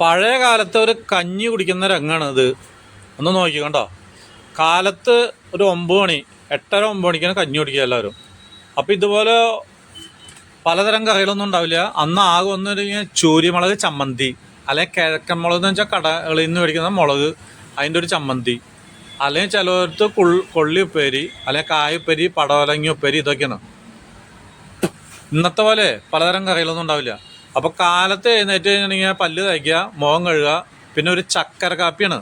പഴയ കാലത്തെ ഒരു കഞ്ഞി കുടിക്കുന്ന രംഗമാണ് ഇത്. ഒന്ന് നോക്കി കണ്ടോ? കാലത്ത് ഒരു ഒമ്പത് മണി എട്ടര ഒമ്പത് മണിക്കാണ് കഞ്ഞി കുടിക്കുക എല്ലാവരും. അപ്പോൾ ഇതുപോലെ പലതരം കറികളൊന്നും ഉണ്ടാവില്ല. അന്ന് ആകെ ഒന്നൊരു ചൂരിമുളക് ചമ്മന്തി അല്ലെങ്കിൽ കിഴക്കൻ മുളക് എന്ന് വെച്ചാൽ കടകളിൽ നിന്ന് മേടിക്കുന്ന മുളക് അതിന്റെ ഒരു ചമ്മന്തി. അല്ലെങ്കിൽ ചിലവർക്ക് കൊൾ കൊള്ളി ഉപ്പേരി അല്ലെങ്കിൽ കായ ഉപ്പേരി പടവലങ്ങി ഉപ്പേരി ഇതൊക്കെയാണ്. ഇന്നത്തെ പോലെ പലതരം കറികളൊന്നും ഉണ്ടാവില്ല. അപ്പോൾ കാലത്ത് എഴുന്നേറ്റ് കഴിഞ്ഞിട്ടുണ്ടെങ്കിൽ പല്ല് തയ്ക്കുക മുഖം കഴുകുക പിന്നെ ഒരു ചക്കര കാപ്പിയാണ്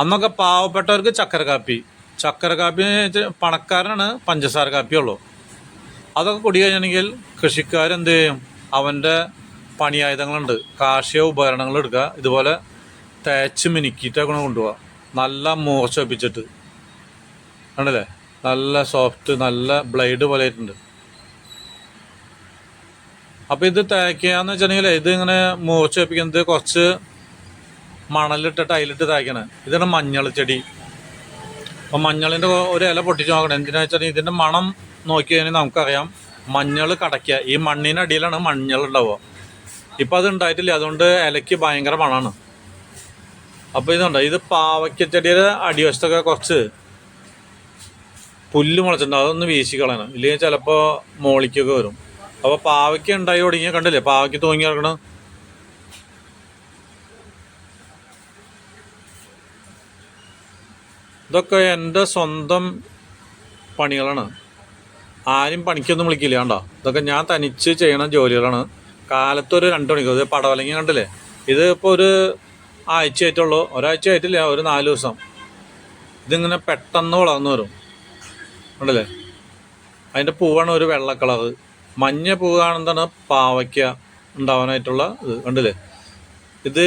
അന്നൊക്കെ പാവപ്പെട്ടവർക്ക് ചക്കര കാപ്പി ചക്കര കാപ്പി പണക്കാരനാണ് പഞ്ചസാര കാപ്പിയുള്ളൂ അതൊക്കെ കുടി കഴിഞ്ഞിട്ടുണ്ടെങ്കിൽ കൃഷിക്കാരെന്ത് ചെയ്യും? അവന്റെ പണിയായുധങ്ങളുണ്ട് കാർഷിക ഉപകരണങ്ങൾ എടുക്കുക. ഇതുപോലെ തേച്ച് മിനുക്കിയിട്ടൊക്കെ കൊണ്ടുപോവുക നല്ല മൂർച്ച വെപ്പിച്ചിട്ട് കണ്ടില്ലേ? നല്ല സോഫ്റ്റ് നല്ല ബ്ലേഡ് പോലെ ആയിട്ടുണ്ട്. അപ്പോൾ ഇത് തേക്കുകയെന്ന് വെച്ചിട്ടുണ്ടെങ്കിൽ ഇത് ഇങ്ങനെ മൂർച്ച വെപ്പിക്കുന്നത് കുറച്ച് മണലിട്ട് ടൈലിട്ട് തേക്കണേ. ഇതാണ് മഞ്ഞൾ ചെടി. അപ്പോൾ മഞ്ഞളിന്റെ ഒരു ഇല പൊട്ടിച്ച് നോക്കണം. എന്തിനാ വെച്ചാൽ ഇതിന്റെ മണം നോക്കി കഴിഞ്ഞാൽ നമുക്കറിയാം മഞ്ഞൾ കടയ്ക്കുക ഈ മണ്ണിനടിയിലാണ് മഞ്ഞൾ ഉണ്ടാവുക. ഇപ്പം അത് ഉണ്ടായിട്ടില്ല. അതുകൊണ്ട് ഇലയ്ക്ക് ഭയങ്കര മണാണ്. അപ്പോൾ ഇതുണ്ട് ഇത് പാവയ്ക്ക ചെടിയുടെ അടിവശത്തൊക്കെ കുറച്ച് പുല്ല് മുളച്ചിട്ടുണ്ട്. അതൊന്ന് വീശി കളയണം ഇല്ലെങ്കിൽ ചിലപ്പോൾ മോളിക്കൊക്കെ വരും. അപ്പോൾ പാവയ്ക്ക് ഉണ്ടായി തുടങ്ങിയ കണ്ടില്ലേ? പാവയ്ക്ക് തൂങ്ങി കിടക്കണം. ഇതൊക്കെ എന്റെ സ്വന്തം പണികളാണ്. ആരും പണിക്കൊന്നും വിളിക്കില്ല കണ്ടോ? ഇതൊക്കെ ഞാൻ തനിച്ച് ചെയ്യണ ജോലികളാണ്. കാലത്തൊരു രണ്ട് മണിക്കൂർ. ഇത് പടവലങ്ങി കണ്ടില്ലേ? ഇത് ഇപ്പോൾ ഒരു ആഴ്ച ആയിട്ടുള്ളൂ ഒരാഴ്ച ആയിട്ടില്ല ഒരു നാല് ദിവസം. ഇതിങ്ങനെ പെട്ടെന്ന് വളർന്നു വരും. കണ്ടില്ലേ? അതിന്റെ പൂവാണ് ഒരു വെള്ള കളറ്. മഞ്ഞ പൂവാണെന്താണ് പാവയ്ക്ക ഉണ്ടാവാനായിട്ടുള്ള ഇത്. കണ്ടില്ലേ? ഇത്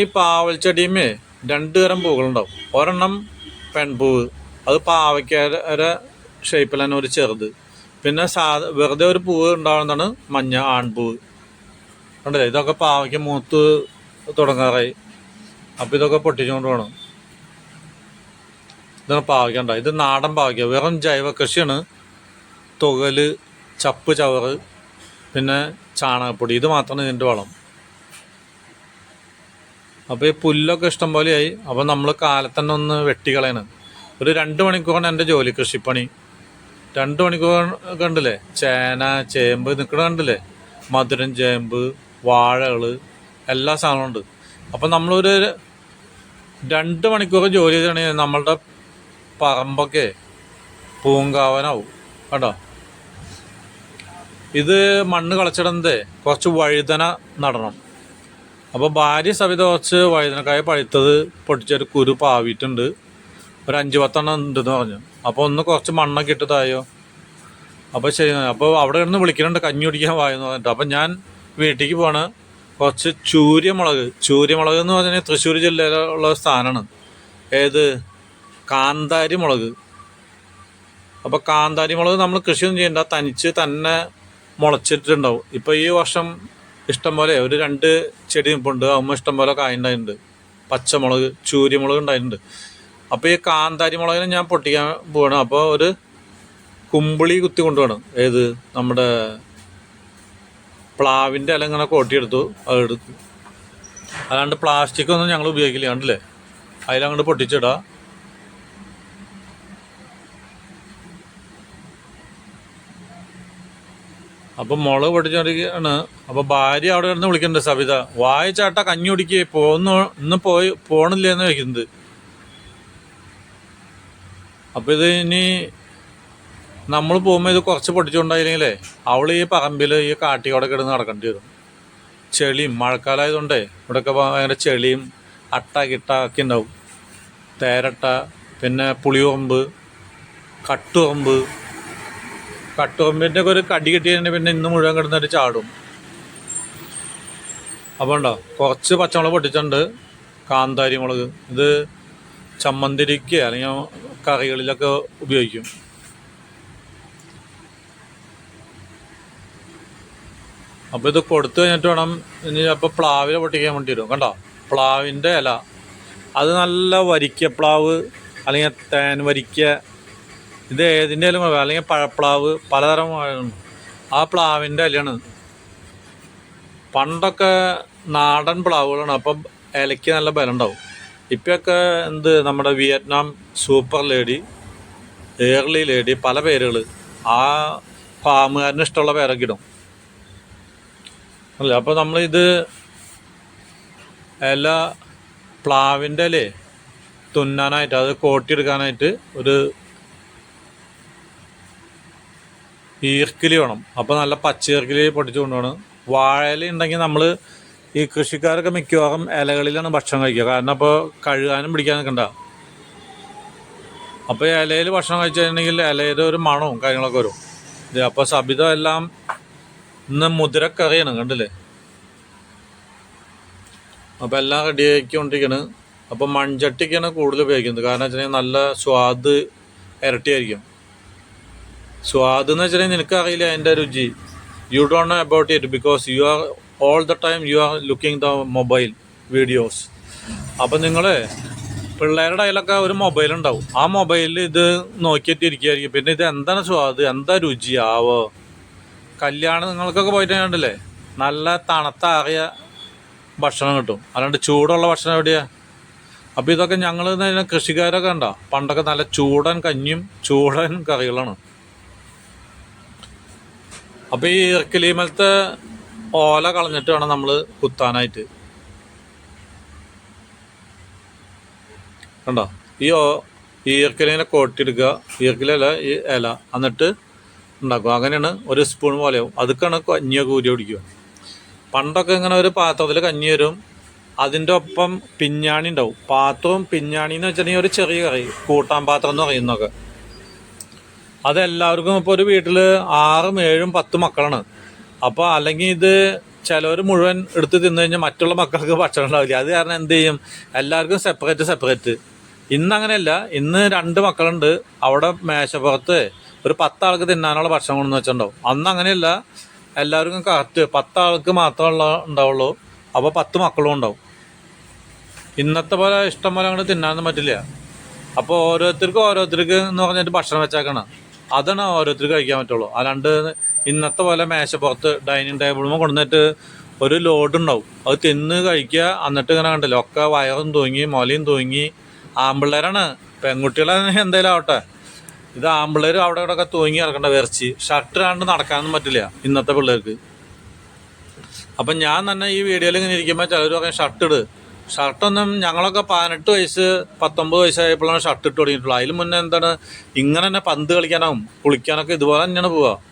ഈ പാവൽ ചെടിയുമേ രണ്ട് തരം പൂക്കളുണ്ടാവും. ഒരെണ്ണം പെൺപൂവ് അത് പാവയ്ക്കയുടെ ഷേപ്പിൽ തന്നെ ഒരു ചെറുത്. പിന്നെ സാ വെറുതെ ഒരു പൂവ് ഉണ്ടാവുന്നതാണ് മഞ്ഞ ആൺപൂവ്. ഉണ്ടല്ലേ ഇതൊക്കെ പാവയ്ക്ക് മൂത്ത് തുടങ്ങാറായി. അപ്പോൾ ഇതൊക്കെ പൊട്ടിച്ചുകൊണ്ട് വേണം ഇതാണ് പാവയ്ക്ക ഉണ്ടാവും ഇത് നാടൻ പാവയ്ക്ക. വെറും ജൈവ കൃഷിയാണ് തുകൽ ചപ്പ് ചവറ് പിന്നെ ചാണകപ്പൊടി ഇത് മാത്രമാണ് ഇതിന്റെ വളം. അപ്പോൾ ഈ പുല്ലൊക്കെ ഇഷ്ടം പോലെയായി അപ്പോൾ നമ്മൾ കാലത്തന്നെ ഒന്ന് വെട്ടിക്കളയണം. ഒരു രണ്ട് മണിക്കൂറാണ് എന്റെ ജോലി കൃഷിപ്പണി. രണ്ട് മണിക്കൂർ കണ്ടില്ലേ? ചേന ചേമ്പ് നിൽക്കണ കണ്ടില്ലേ? മധുരം ചേമ്പ് വാഴകൾ എല്ലാ സാധനവും ഉണ്ട്. അപ്പം നമ്മളൊരു രണ്ട് മണിക്കൂർ ജോലി ചെയ്തിട്ടുണ്ടെങ്കിൽ നമ്മളുടെ പറമ്പൊക്കെ പൂങ്കാവനാവും. കേട്ടോ? ഇത് മണ്ണ് കളച്ചിടുന്നത് കുറച്ച് വഴുതന നടണം. അപ്പോൾ ഭാര്യ സവിത കുറച്ച് വഴുതനക്കായ പഴുത്തത് പൊട്ടിച്ചൊരു കുരു പാവിയിട്ടുണ്ട്. ഒരു അഞ്ച് പത്തെണ്ണം ഉണ്ടെന്ന് പറഞ്ഞു. അപ്പോൾ ഒന്ന് കുറച്ച് മണ്ണൊക്കെ ഇട്ടതായോ അപ്പോൾ ശരി അപ്പോൾ അവിടെ നിന്ന് വിളിക്കുന്നുണ്ട് കഞ്ഞി കുടിക്കാൻ വായെന്ന് പറഞ്ഞിട്ട്. അപ്പം ഞാൻ വീട്ടിലേക്ക് പോവാണ്. കുറച്ച് ചൂര്യമുളക്. ചൂര്യമുളക് എന്ന് പറഞ്ഞാൽ തൃശ്ശൂർ ജില്ലയിലുള്ള സ്ഥാനമാണ് ഏത്? കാന്താരി മുളക് അപ്പോൾ കാന്താരി മുളക് നമ്മൾ കൃഷിയൊന്നും ചെയ്യണ്ട. തനിച്ച് തന്നെ മുളച്ചിട്ടുണ്ടാവും ഇപ്പോൾ ഈ വർഷം ഇഷ്ടംപോലെ ഒരു രണ്ട് ചെടി നിൽപ്പുണ്ട് അമ്മ ഇഷ്ടംപോലെ കായുണ്ടായിട്ടുണ്ട്. പച്ചമുളക് ചൂര്യമുളക് ഉണ്ടായിട്ടുണ്ട്. അപ്പോൾ ഈ കാന്താരി മുളകിനെ ഞാൻ പൊട്ടിക്കാൻ പോവാണ്. അപ്പോൾ ഒരു കുമ്പിളി കുത്തി കൊണ്ടുപോകണം. ഏത്? നമ്മുടെ പ്ലാവിന്റെ ഇല ഇങ്ങനെ കോട്ടിയെടുത്തു. അതെടുത്തു അല്ലാണ്ട് പ്ലാസ്റ്റിക് ഒന്നും ഞങ്ങൾ ഉപയോഗിക്കില്ല. കണ്ടില്ലേ? അതിലങ്ങോട്ട് പൊട്ടിച്ചിടാം. അപ്പം മുളക് പൊട്ടിച്ചോണ്ടിരിക്കുകയാണ് അപ്പോൾ ഭാര്യ അവിടെ കിടന്ന് വിളിക്കുന്നുണ്ട് സവിത വായിച്ചാട്ട ചേട്ട കഞ്ഞി കുടിക്ക് പോന്നു ഇന്ന് പോയി പോണില്ല എന്ന് വെക്കുന്നത് അപ്പോൾ ഇത് ഇനി നമ്മൾ പോകുമ്പോൾ ഇത് കുറച്ച് പൊട്ടിച്ചുകൊണ്ടായില്ലെങ്കിലേ അവൾ ഈ പറമ്പിൽ ഈ കാട്ടിയോടെ കിടന്ന് നടക്കേണ്ടി വരും. ചെളിയും മഴക്കാലമായതുകൊണ്ടേ ഇവിടെയൊക്കെ ഭയങ്കര ചെളിയും അട്ട കിട്ട ഒക്കെ ഉണ്ടാവും. തേരട്ട പിന്നെ പുളിയോമ്പ് കട്ടുറമ്പ് കട്ടുറമ്പിന്റെ ഒക്കെ ഒരു കടി കിട്ടിയതിന് പിന്നെ ഇന്ന് മുഴുവൻ കിടന്നിട്ട് ചാടും. അപ്പോൾ ഉണ്ടോ കുറച്ച് പച്ചമുളക് പൊട്ടിച്ചിട്ടുണ്ട്. കാന്താരി മുളക് ഇത് ചമ്മന്തിരിക്ക് അല്ലെങ്കിൽ കറികളിലൊക്കെ ഉപയോഗിക്കും. അപ്പോൾ ഇത് കൊടുത്തു കഴിഞ്ഞിട്ട് വേണം ഇനി അപ്പോൾ പ്ലാവിനെ പൊട്ടിക്കാൻ വേണ്ടി വരും. കണ്ടോ പ്ലാവിന്റെ ഇല. അത് നല്ല വരിക്ക പ്ലാവ് അല്ലെങ്കിൽ തേൻ വരിക്ക ഇത് ഏതിന്റെ ഇല അല്ലെങ്കിൽ പഴപ്ലാവ് പലതരം ആ പ്ലാവിന്റെ ഇലയാണ് പണ്ടൊക്കെ നാടൻ പ്ലാവുകളാണ്. അപ്പം ഇലയ്ക്ക് നല്ല ബലം ഉണ്ടാവും ഇപ്പോഴൊക്കെ എന്ത്? നമ്മുടെ Vietnam super lady early lady പല പേരുകൾ ആ ഫാമുകാരന് ഇഷ്ടമുള്ള പേരൊക്കെ ഇടും. അല്ല? അപ്പോൾ നമ്മളിത് ഇല പ്ലാവിന്റെ ഇലേ തുന്നാനായിട്ട് അത് കോട്ടിയെടുക്കാനായിട്ട് ഒരു ഈർക്കിലി വേണം. അപ്പോൾ നല്ല പച്ച ഈർക്കിലി പൊട്ടിച്ച് കൊണ്ടുപോകണം. വാഴയില ഉണ്ടെങ്കിൽ നമ്മൾ ഈ കൃഷിക്കാരൊക്കെ മിക്കവാറും ഇലകളിലാണ് ഭക്ഷണം കഴിക്കുക. കാരണം അപ്പോൾ കഴുകാനും പിടിക്കാനൊക്കെ ഉണ്ടാകും അപ്പോൾ ഇലയിൽ ഭക്ഷണം കഴിച്ചിട്ടുണ്ടെങ്കിൽ ഇലയുടെ ഒരു മണവും കാര്യങ്ങളൊക്കെ വരും. അപ്പോൾ സബിത എല്ലാം ഇന്ന് മുതിരക്കറിയാണ് കണ്ടില്ലേ? അപ്പോൾ എല്ലാം റെഡിയാക്കിക്കൊണ്ടിരിക്കുകയാണ് അപ്പോൾ മൺചട്ടിക്കാണ് കൂടുതൽ ഉപയോഗിക്കുന്നത്. കാരണം വെച്ചിട്ടുണ്ടെങ്കിൽ നല്ല സ്വാദ് ഇരട്ടിയായിരിക്കും. സ്വാദ് എന്ന് വെച്ചിട്ടുണ്ടെങ്കിൽ നിനക്കറിയില്ല എന്റെ രുചി. You don't know about it because you are all the time you are looking the mobile videos അപ്പം നിങ്ങൾ പിള്ളേരുടെ കയ്യിലൊക്കെ ഒരു മൊബൈൽ ഉണ്ടാവും. ആ മൊബൈലിൽ ഇത് നോക്കിയിട്ട് ഇരിക്കുകയായിരിക്കും പിന്നെ ഇത് എന്താണ് സ്വാദ് എന്താ രുചി ആവോ? കല്യാണം നിങ്ങൾക്കൊക്കെ പോയിട്ട് നല്ല തണുത്താറിയ ഭക്ഷണം കിട്ടും. അല്ലാണ്ട് ചൂടുള്ള ഭക്ഷണം എവിടെയാ? അപ്പോൾ ഇതൊക്കെ ഞങ്ങൾ കൃഷിക്കാരൊക്കെ ഉണ്ടാവും പണ്ടൊക്കെ നല്ല ചൂടൻ കഞ്ഞിയും ചൂടൻ കറികളാണ്. അപ്പോൾ ഈ ഇറക്കിലീമലത്തെ ഓല കളഞ്ഞിട്ട് വേണം നമ്മൾ കുത്താനായിട്ട്. കണ്ടോ? ഈ ഓ ഈ ഇറക്കിലിനെ കോട്ടിയെടുക്കുക. ഈർക്കിലല്ല ഈ ഇല. എന്നിട്ട് ഉണ്ടാക്കും അങ്ങനെയാണ് ഒരു സ്പൂൺ പോലെയാവും അതൊക്കെയാണ് കഞ്ഞിയൊക്കെ ഊരി പിടിക്കുക പണ്ടൊക്കെ ഇങ്ങനെ ഒരു പാത്രത്തിൽ കഞ്ഞി വരും. അതിന്റെ ഒപ്പം പിഞ്ഞാണി ഉണ്ടാവും. പാത്രവും പിഞ്ഞാണി എന്ന് വെച്ചിട്ടുണ്ടെങ്കിൽ ഒരു ചെറിയ കറി കൂട്ടാൻ പാത്രം എന്ന് പറയുന്നതൊക്കെ. അതെല്ലാവർക്കും ഇപ്പോൾ ഒരു വീട്ടിൽ ആറും ഏഴും പത്ത് മക്കളാണ്. അപ്പോൾ അല്ലെങ്കിൽ ഇത് ചിലവർ മുഴുവൻ എടുത്ത് തിന്നു കഴിഞ്ഞാൽ മറ്റുള്ള മക്കൾക്ക് ഭക്ഷണം ഉണ്ടാവില്ല. അത് കാരണം എന്ത് ചെയ്യും? എല്ലാവർക്കും സെപ്പറേറ്റ് സെപ്പറേറ്റ് ഇന്ന് അങ്ങനെയല്ല. ഇന്ന് രണ്ട് മക്കളുണ്ട്. അവിടെ മേശപ്പുറത്ത് ഒരു പത്താൾക്ക് തിന്നാനുള്ള ഭക്ഷണം കൊണ്ടെന്ന് വെച്ചിട്ടുണ്ടാവും. അന്ന് അങ്ങനെയല്ല. എല്ലാവർക്കും കറക്റ്റ് പത്താൾക്ക് മാത്രമുള്ള ഉണ്ടാവുള്ളൂ. അപ്പോൾ പത്ത് മക്കളും ഉണ്ടാവും. ഇന്നത്തെ പോലെ ഇഷ്ടം പോലെ അങ്ങോട്ട് തിന്നാനൊന്നും പറ്റില്ല. അപ്പോൾ ഓരോരുത്തർക്കും ഓരോരുത്തർക്ക് എന്ന് പറഞ്ഞിട്ട് ഭക്ഷണം വെച്ചേക്കണം. അതാണ് ഓരോരുത്തർക്ക് കഴിക്കാൻ പറ്റുള്ളൂ. അല്ലാണ്ട് ഇന്നത്തെ പോലെ മേശപ്പുറത്ത് ഡൈനിങ് ടേബിളുമ്പോൾ കൊണ്ടുവന്നിട്ട് ഒരു ലോഡ് ഉണ്ടാവും. അത് തിന്ന് കഴിക്കുക എന്നിട്ട് ഇങ്ങനെ കണ്ടല്ലോ ഒക്കെ വയറും തൂങ്ങി മുലയും തൂങ്ങി. ആമ്പിള്ളേരാണ്. പെൺകുട്ടികളെ എന്തായാലും ആവട്ടെ. ഇത് ആമ്പിള്ളേർ അവിടെ ഇവിടെ ഒക്കെ തൂങ്ങി ഇറക്കേണ്ട വിറച്ച്. ഷർട്ട് കണ്ട് നടക്കാനൊന്നും പറ്റില്ല ഇന്നത്തെ പിള്ളേർക്ക്. അപ്പം ഞാൻ തന്നെ ഈ വീഡിയോയിൽ ഇങ്ങനെ ഇരിക്കുമ്പോൾ ചിലർ പറയും ഷർട്ട് ഇട്. ഷർട്ടൊന്നും ഞങ്ങളൊക്കെ പതിനെട്ട് വയസ്സ് പത്തൊമ്പത് വയസ്സായപ്പോഴാണ് ഷർട്ട് ഇട്ട് തുടങ്ങിയിട്ടുള്ളത്. അതിന് മുന്നേ എന്താണ്? ഇങ്ങനെ തന്നെ പന്ത് കളിക്കാനാവും കുളിക്കാനൊക്കെ ഇതുപോലെ തന്നെയാണ് പോവുക.